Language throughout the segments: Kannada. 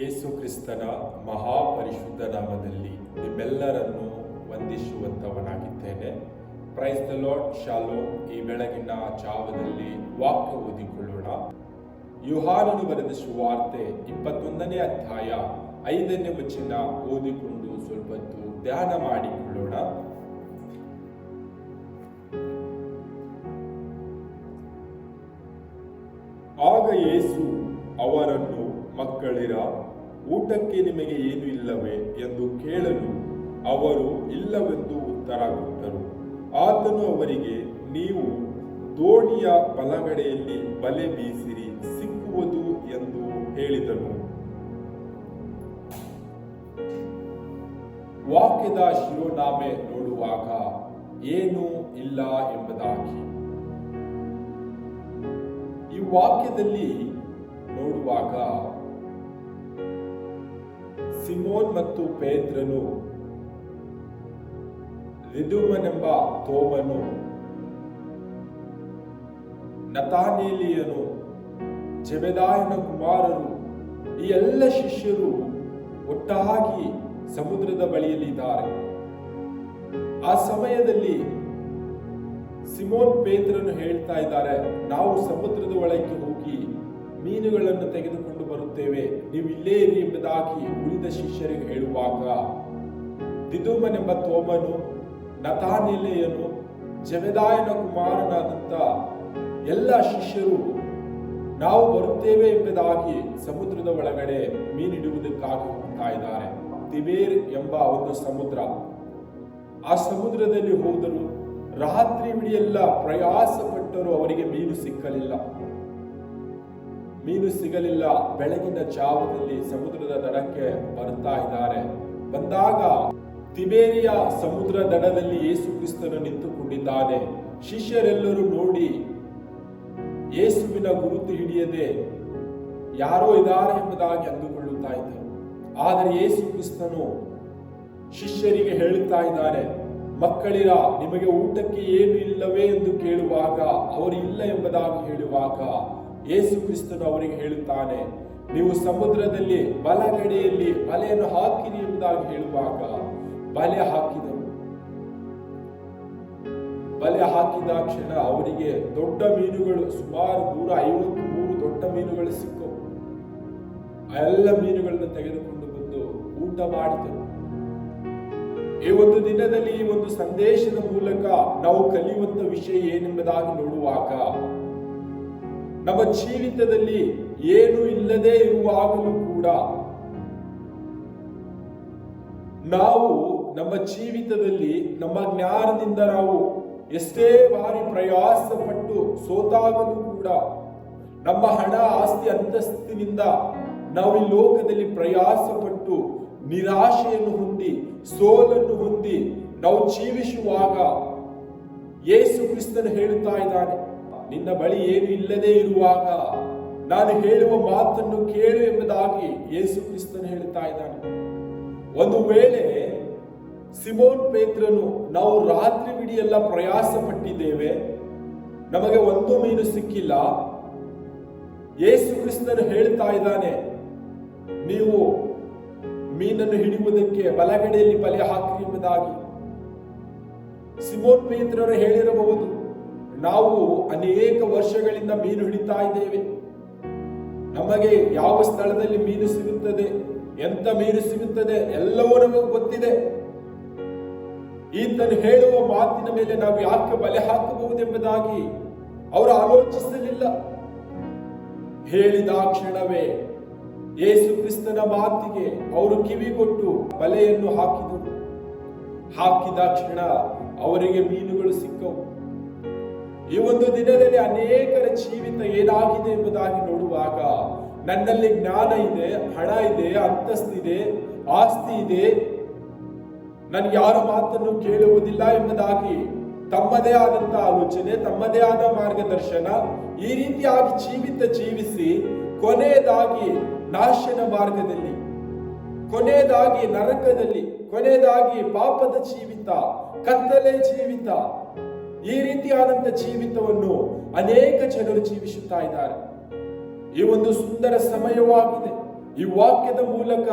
ಯೇಸು ಕ್ರಿಸ್ತನ ಮಹಾಪರಿಶುದ್ಧ ನಾಮದಲ್ಲಿ ನಿಮ್ಮೆಲ್ಲರನ್ನು ವಂದಿಸುವಂತವನಾಗಿದ್ದೇನೆ. ಪ್ರೈಸ್ ದ ಲಾರ್ಡ್ ಶಾಲೋ ಈ ಬೆಳಗಿನ ಜಾವದಲ್ಲಿ ವಾಕ್ಯ ಓದಿಕೊಳ್ಳೋಣ. ಯುಹಾನನು ಬರೆದ ಸುವಾರ್ತೆ ಇಪ್ಪತ್ತೊಂದನೇ ಅಧ್ಯಾಯ ಐದನೇ ವಚನ ಓದಿಕೊಂಡು ಸ್ವಲ್ಪೊತ್ತು ಧ್ಯಾನ ಮಾಡಿಕೊಳ್ಳೋಣ. ಮಕ್ಕಳಿರ, ಊಟಕ್ಕೆ ನಿಮಗೆ ಏನು ಇಲ್ಲವೇ ಎಂದು ಕೇಳಲು ಅವರು ಇಲ್ಲವೆಂದು ಉತ್ತರ ಕೊಟ್ಟರು ಆತನು ಅವರಿಗೆ, ನೀವು ದೋಣಿಯ ಬಲಗಡೆಯಲ್ಲಿ ಬಲೆ ಬೀಸಿರಿ, ಸಿಕ್ಕುವುದು ಎಂದು ಹೇಳಿದನು. ವಾಕ್ಯದ ಶಿರೋನಾಮೆ ನೋಡುವಾಗ ಏನೂ ಇಲ್ಲ ಎಂಬುದಾಗಿ. ಈ ವಾಕ್ಯದಲ್ಲಿ ನೋಡುವಾಗ ಸಿಮೋನ್ ಮತ್ತು ಪೇತ್ರನು, ರಿದುಮನೆಂಬ ತೋಮನು, ನತಾನೇಲಿಯನು, ಜಬೆದಾಯನ ಕುಮಾರರು, ಈ ಎಲ್ಲ ಶಿಷ್ಯರು ಒಟ್ಟಾಗಿ ಸಮುದ್ರದ ಬಳಿಯಲ್ಲಿದ್ದಾರೆ. ಆ ಸಮಯದಲ್ಲಿ ಸಿಮೋನ್ ಪೇತ್ರನು ಹೇಳ್ತಾ ಇದ್ದಾರೆ, ನಾವು ಸಮುದ್ರದ ಒಳಗೆ ಮೀನುಗಳನ್ನು ತೆಗೆದುಕೊಂಡು ಬರುತ್ತೇವೆ. ನೀವು ಇಲ್ಲೇ ಇರಿ ಎಂಬುದಾಗಿ ಉಳಿದ ಶಿಷ್ಯರಿಗೆ ಹೇಳುವಾಗ, ದಿದುಮನೆಂಬ ತೋಮನು ನತಾನಿಲೆಯನು ಜವೆದಾಯನ ಕುಮಾರನಾದಂಥ ಎಲ್ಲ ಶಿಷ್ಯರು, ನಾವು ಬರುತ್ತೇವೆ ಎಂಬುದಾಗಿ ಸಮುದ್ರದ ಒಳಗಡೆ ಮೀನಿಡುವುದಕ್ಕಾಗಿ ಹೋಗ್ತಾ ಇದ್ದಾರೆ. ತಿಬೇರ್ ಎಂಬ ಒಂದು ಸಮುದ್ರ. ಆ ಸಮುದ್ರದಲ್ಲಿ ಹೋದರು ರಾತ್ರಿ ಬಿಡಿಯೆಲ್ಲ ಪ್ರಯಾಸ ಪಟ್ಟರು ಅವರಿಗೆ ಮೀನು ಸಿಕ್ಕಲಿಲ್ಲ. ಮೀನು ಸಿಗಲಿಲ್ಲ. ಬೆಳಗಿನ ಜಾವದಲ್ಲಿ ಸಮುದ್ರದ ದಡಕ್ಕೆ ಬರ್ತಾ ಇದ್ದಾರೆ. ಬಂದಾಗ ತಿಬೇರಿಯ ಸಮುದ್ರ ದಡದಲ್ಲಿ ಯೇಸು ಕ್ರಿಸ್ತನು ನಿಂತುಕೊಂಡಿದ್ದಾನೆ. ಶಿಷ್ಯರೆಲ್ಲರೂ ನೋಡಿ, ಯೇಸುವಿನ ಗುರುತು ಹಿಡಿಯದೆ ಯಾರೋ ಇದ್ದಾರೆ ಎಂಬುದಾಗಿ ಅಂದುಕೊಳ್ಳುತ್ತಾ ಇದ್ದರು. ಆದರೆ ಯೇಸು ಕ್ರಿಸ್ತನು ಶಿಷ್ಯರಿಗೆ ಹೇಳುತ್ತಾ ಇದ್ದಾನೆ, ಮಕ್ಕಳಿರ, ನಿಮಗೆ ಊಟಕ್ಕೆ ಏನು ಇಲ್ಲವೇ? ಎಂದು ಕೇಳುವಾಗ, ಅವರು ಇಲ್ಲ ಎಂಬುದಾಗಿ ಹೇಳುವಾಗ ಯೇಸು ಕ್ರಿಸ್ತನು ಅವರಿಗೆ ಹೇಳುತ್ತಾನೆ, ನೀವು ಸಮುದ್ರದಲ್ಲಿ ಬಲಗಡೆಯಲ್ಲಿ ಬಲೆಯನ್ನು ಹಾಕಿರಿ ಎಂಬುದಾಗಿ ಹೇಳುವಾಗ, ಬಲೆ ಹಾಕಿದರು ಬಲೆ ಹಾಕಿದ ಕ್ಷಣ ಅವರಿಗೆ ದೊಡ್ಡ ಮೀನುಗಳು, ಸುಮಾರು ನೂರ ಐವತ್ತು ಮೂರು ದೊಡ್ಡ ಮೀನುಗಳು ಸಿಕ್ಕವು ಎಲ್ಲ ಮೀನುಗಳನ್ನು ತೆಗೆದುಕೊಂಡು ಬಂದು ಊಟ ಮಾಡಿದರು. ಈ ಒಂದು ದಿನದಲ್ಲಿ ಈ ಒಂದು ಸಂದೇಶದ ಮೂಲಕ ನಾವು ಕಲಿಯುವಂತ ವಿಷಯ ಏನೆಂಬುದಾಗಿ ನೋಡುವಾಗ ನಮ್ಮ ಜೀವಿತದಲ್ಲಿ ಏನು ಇಲ್ಲದೆ ಇರುವಾಗಲೂ ಕೂಡ ನಾವು ನಮ್ಮ ಜೀವಿತದಲ್ಲಿ, ನಮ್ಮ ಜ್ಞಾನದಿಂದ ನಾವು ಎಷ್ಟೇ ಬಾರಿ ಪ್ರಯಾಸ ಪಟ್ಟು ಸೋತಾಗಲೂ ಕೂಡ ನಮ್ಮ ಹಣ, ಆಸ್ತಿ, ಅಂತಸ್ತಿನಿಂದ ನಾವು ಈ ಲೋಕದಲ್ಲಿ ಪ್ರಯಾಸ ಪಟ್ಟು ನಿರಾಶೆಯನ್ನು ಹೊಂದಿ, ಸೋಲನ್ನು ಹೊಂದಿ ನಾವು ಜೀವಿಸುವಾಗ ಯೇಸು ಕ್ರಿಸ್ತನು ಹೇಳುತ್ತಾ ಇದ್ದಾನೆ ನಿನ್ನ ಬಳಿ ಏನು ಇಲ್ಲದೆ ಇರುವಾಗ ನಾನು ಹೇಳುವ ಮಾತನ್ನು ಕೇಳು ಎಂಬುದಾಗಿ ಯೇಸು ಕ್ರಿಸ್ತನು ಹೇಳುತ್ತಾ ಇದ್ದಾನೆ. ಒಂದು ವೇಳೆ ಸಿಮೋನ್ ಪೇತ್ರನು ನಾವು ರಾತ್ರಿ ಬಿಡಿ ಎಲ್ಲ ಪ್ರಯಾಸ ಪಟ್ಟಿದ್ದೇವೆ ನಮಗೆ ಒಂದು ಮೀನು ಸಿಕ್ಕಿಲ್ಲ. ಯೇಸು ಕ್ರಿಸ್ತನು ಹೇಳ್ತಾ ಇದ್ದಾನೆ, ನೀವು ಮೀನನ್ನು ಹಿಡಿಯುವುದಕ್ಕೆ ಬಲಗಡೆಯಲ್ಲಿ ಬಲೆ ಹಾಕಿ ಎಂಬುದಾಗಿ. ಸಿಮೋನ್ ಪೇತ್ರರು ಹೇಳಿರಬಹುದು ನಾವು ಅನೇಕ ವರ್ಷಗಳಿಂದ ಮೀನು ಹಿಡಿತಾ ಇದ್ದೇವೆ. ನಮಗೆ ಯಾವ ಸ್ಥಳದಲ್ಲಿ ಮೀನು ಸಿಗುತ್ತದೆ, ಎಂತ ಮೀನು ಸಿಗುತ್ತದೆ ಎಲ್ಲವೂ ನಮಗೆ ಗೊತ್ತಿದೆ. ಈತನು ಹೇಳುವ ಮಾತಿನ ಮೇಲೆ ನಾವು ಯಾಕೆ ಬಲೆ ಹಾಕಬಹುದೆಂಬುದಾಗಿ ಅವರು ಆಲೋಚಿಸಲಿಲ್ಲ. ಹೇಳಿದ ಕ್ಷಣವೇ ಯೇಸು ಕ್ರಿಸ್ತನ ಮಾತಿಗೆ ಅವರು ಕಿವಿಗೊಟ್ಟು ಬಲೆಯನ್ನು ಹಾಕಿದರು. ಹಾಕಿದ ಕ್ಷಣ ಅವರಿಗೆ ಮೀನುಗಳು ಸಿಕ್ಕವು. ಈ ಒಂದು ದಿನದಲ್ಲಿ ಅನೇಕರ ಜೀವಿತ ಏನಾಗಿದೆ ಎಂಬುದಾಗಿ ನೋಡುವಾಗ ನನ್ನಲ್ಲಿ ಜ್ಞಾನ ಇದೆ, ಹಣ ಇದೆ ಅಂತಸ್ತಿದೆ ಆಸ್ತಿ ಇದೆ. ನನ್ ಯಾರ ಮಾತನ್ನು ಕೇಳುವುದಿಲ್ಲ ಎಂಬುದಾಗಿ ತಮ್ಮದೇ ಆದಂತಹ ಆಲೋಚನೆ, ತಮ್ಮದೇ ಆದ ಮಾರ್ಗದರ್ಶನ ಈ ರೀತಿಯಾಗಿ ಜೀವಿತ ಜೀವಿಸಿ ಕೊನೆಯದಾಗಿ ನಾಶನ ಮಾರ್ಗದಲ್ಲಿ, ಕೊನೆಯದಾಗಿ ನರಕದಲ್ಲಿ, ಕೊನೆಯದಾಗಿ ಪಾಪದ ಜೀವಿತ, ಕತ್ತಲೆ ಜೀವಿತ ಈ ರೀತಿಯಾದಂತ ಜೀವಿತವನ್ನು ಅನೇಕ ಜನರು ಜೀವಿಸುತ್ತಾ ಇದ್ದಾರೆ. ಈ ಒಂದು ಸುಂದರ ಸಮಯವಾಗಿದೆ. ಈ ವಾಕ್ಯದ ಮೂಲಕ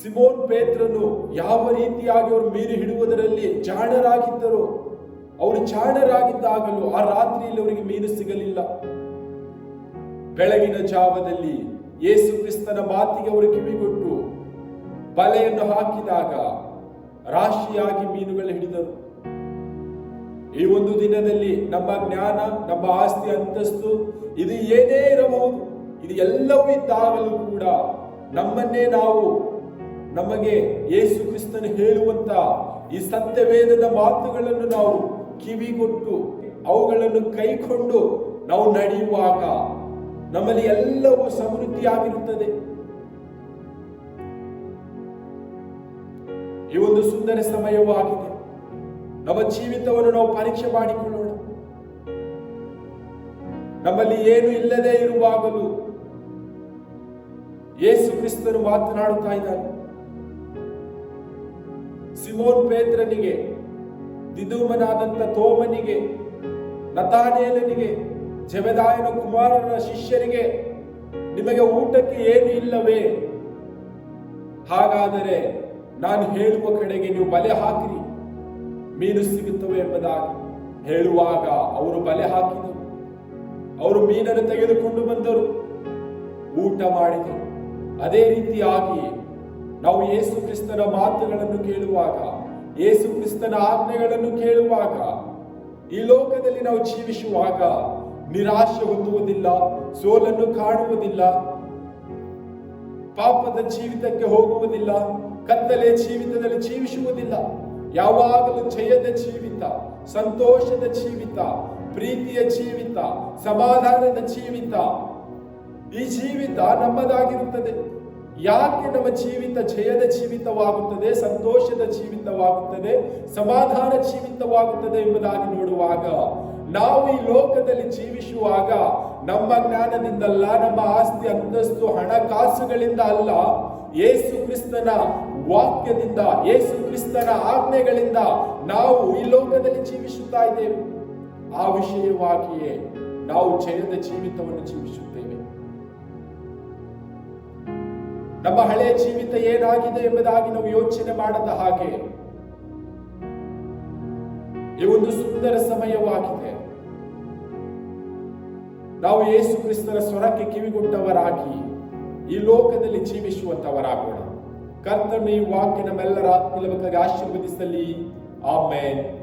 ಸಿಮೋನ್ ಪೇತ್ರನು ಯಾವ ರೀತಿಯಾಗಿ ಅವರು ಮೀನು ಹಿಡುವುದರಲ್ಲಿ ಜಾಣರಾಗಿದ್ದರು, ಅವರು ಜಾಣರಾಗಿದ್ದಾಗಲೂ ಆ ರಾತ್ರಿಯಲ್ಲಿ ಅವರಿಗೆ ಮೀನು ಸಿಗಲಿಲ್ಲ. ಬೆಳಗಿನ ಜಾವದಲ್ಲಿ ಯೇಸು ಕ್ರಿಸ್ತನ ಮಾತಿಗೆ ಅವರು ಕಿವಿಗೊಟ್ಟು ಬಲೆಯನ್ನು ಹಾಕಿದಾಗ ರಾಶಿಯಾಗಿ ಮೀನುಗಳು ಹಿಡಿದರು. ಈ ಒಂದು ದಿನದಲ್ಲಿ ನಮ್ಮ ಜ್ಞಾನ, ನಮ್ಮ ಆಸ್ತಿ ಅಂತಸ್ತು ಇದು ಏನೇ ಇರಬಹುದು, ಇದು ಎಲ್ಲವೂ ಇದ್ದಾಗಲೂ ಕೂಡ ನಮ್ಮನ್ನೇ ನಾವು, ನಮಗೆ ಯೇಸು ಕ್ರಿಸ್ತನು ಹೇಳುವಂತ ಈ ಸತ್ಯವೇದದ ಮಾತುಗಳನ್ನು ನಾವು ಕಿವಿಗೊಟ್ಟು, ಅವುಗಳನ್ನು ಕೈಕೊಂಡು ನಾವು ನಡೆಯುವಾಗ ನಮ್ಮಲ್ಲಿ ಎಲ್ಲವೂ ಸಮೃದ್ಧಿಯಾಗಿರುತ್ತದೆ. ಈ ಒಂದು ಸುಂದರ ಸಮಯವಾಗಿದೆ. ನಮ್ಮ ಜೀವಿತವನ್ನು ನಾವು ಪರೀಕ್ಷೆ ಮಾಡಿಕೊಳ್ಳೋಣ. ನಮ್ಮಲ್ಲಿ ಏನು ಇಲ್ಲದೆ ಇರುವಾಗಲೂ ಯೇಸು ಕ್ರಿಸ್ತನು ಮಾತನಾಡುತ್ತಾ ಇದ್ದಾನೆ. ಸಿಮೋನ್ ಪೇತ್ರನಿಗೆ, ದಿದೂಮನಾದಂತ ತೋಮನಿಗೆ, ನತಾನೇಲನಿಗೆ, ಜಬೆದಾಯನ ಕುಮಾರನ ಶಿಷ್ಯರಿಗೆ ನಿಮಗೆ ಊಟಕ್ಕೆ ಏನು ಇಲ್ಲವೇ? ಹಾಗಾದರೆ ನಾನು ಹೇಳುವ ಕಡೆಗೆ ನೀವು ಬಲೆ ಹಾಕಿರಿ. ಮೀನು ಸಿಗುತ್ತವೆ ಎಂಬುದಾಗಿ ಹೇಳುವಾಗ ಅವರು ಬಲೆ ಹಾಕಿದರು. ಅವರು ಮೀನನ್ನು ತೆಗೆದುಕೊಂಡು ಬಂದರು. ಊಟ ಮಾಡಿದರು. ಅದೇ ರೀತಿಯಾಗಿ ನಾವು ಯೇಸು ಕ್ರಿಸ್ತನ ಮಾತುಗಳನ್ನು ಕೇಳುವಾಗ, ಯೇಸು ಕ್ರಿಸ್ತನ ಆಜ್ಞೆಗಳನ್ನು ಕೇಳುವಾಗ, ಈ ಲೋಕದಲ್ಲಿ ನಾವು ಜೀವಿಸುವಾಗ ನಿರಾಶೆ ಹೊಂದುವುದಿಲ್ಲ ಸೋಲನ್ನು ಕಾಣುವುದಿಲ್ಲ, ಪಾಪದ ಜೀವಿತಕ್ಕೆ ಹೋಗುವುದಿಲ್ಲ ಕತ್ತಲೆ ಜೀವಿತದಲ್ಲಿ ಜೀವಿಸುವುದಿಲ್ಲ. ಯಾವಾಗಲೂ ಜಯದ ಜೀವಿತ, ಸಂತೋಷದ ಜೀವಿತ, ಪ್ರೀತಿಯ ಜೀವಿತ, ಸಮಾಧಾನದ ಜೀವಿತ. ಈ ಜೀವಿತ ನಮ್ಮದಾಗಿರುತ್ತದೆ. ಯಾಕೆ ನಮ್ಮ ಜೀವಿತ ಜಯದ ಜೀವಿತವಾಗುತ್ತದೆ, ಸಂತೋಷದ ಜೀವಿತವಾಗುತ್ತದೆ, ಸಮಾಧಾನ ಜೀವಿತವಾಗುತ್ತದೆ ಎಂಬುದಾಗಿ ನೋಡುವಾಗ, ನಾವು ಈ ಲೋಕದಲ್ಲಿ ಜೀವಿಸುವಾಗ ನಮ್ಮ ಜ್ಞಾನದಿಂದಲ್ಲ, ನಮ್ಮ ಆಸ್ತಿ, ಅಂತಸ್ತು, ಹಣಕಾಸುಗಳಿಂದ ಅಲ್ಲ, ಯೇಸು ಕ್ರಿಸ್ತನ ವಾಕ್ಯದಿಂದ ಯೇಸು ಕ್ರಿಸ್ತನ ಆಜ್ಞೆಗಳಿಂದ ನಾವು ಈ ಲೋಕದಲ್ಲಿ ಜೀವಿಸುತ್ತಾ ಇದ್ದೇವೆ. ಆ ವಿಷಯವಾಗಿಯೇ ನಾವು ಜಯದ ಜೀವಿತವನ್ನು ಜೀವಿಸುತ್ತೇವೆ. ನಮ್ಮ ಹಳೆಯ ಜೀವಿತ ಏನಾಗಿದೆ ಎಂಬುದಾಗಿ ನಾವು ಯೋಚನೆ ಮಾಡದ ಹಾಗೆ ಈ ಒಂದು ಸುಂದರ ಸಮಯವಾಗಿದೆ. ನಾವು ಯೇಸು ಕ್ರಿಸ್ತನ ಸ್ವರಕ್ಕೆ ಕಿವಿಗೊಟ್ಟವರಾಗಿ ಈ ಲೋಕದಲ್ಲಿ ಜೀವಿಸುವಂತವರಾಗೋಣ. ಕರ್ತನು ಈ ವಾಕ್ಯ ನಮ್ಮೆಲ್ಲರ ಆತ್ಮಲಭಕ್ಕಾಗಿ ಆಶೀರ್ವದಿಸಲಿ. ಆಮೇನ್.